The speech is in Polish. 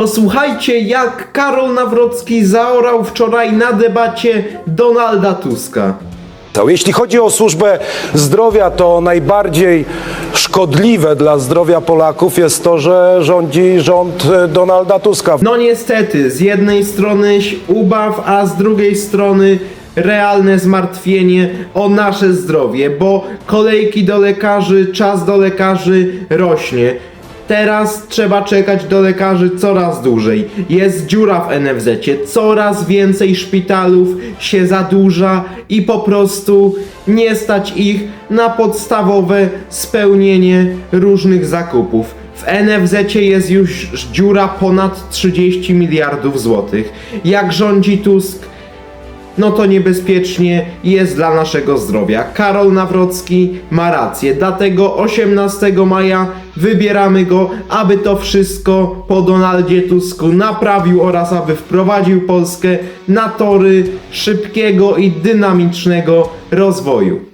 Posłuchajcie, jak Karol Nawrocki zaorał wczoraj na debacie Donalda Tuska. Jeśli chodzi o służbę zdrowia, to najbardziej szkodliwe dla zdrowia Polaków jest to, że rządzi rząd e, Donalda Tuska. No niestety, z jednej strony ubaw, a z drugiej strony realne zmartwienie o nasze zdrowie, bo kolejki do lekarzy, czas do lekarzy rośnie. Teraz trzeba czekać do lekarzy coraz dłużej. Jest dziura w NFZ, coraz więcej szpitalów się zadłuża i po prostu nie stać ich na podstawowe spełnienie różnych zakupów. W NFZ jest już dziura ponad 30 miliardów złotych. Jak rządzi Tusk, no to niebezpiecznie jest dla naszego zdrowia. Karol Nawrocki ma rację, dlatego 18 maja wybieramy go, aby to wszystko po Donaldzie Tusku naprawił oraz aby wprowadził Polskę na tory szybkiego i dynamicznego rozwoju.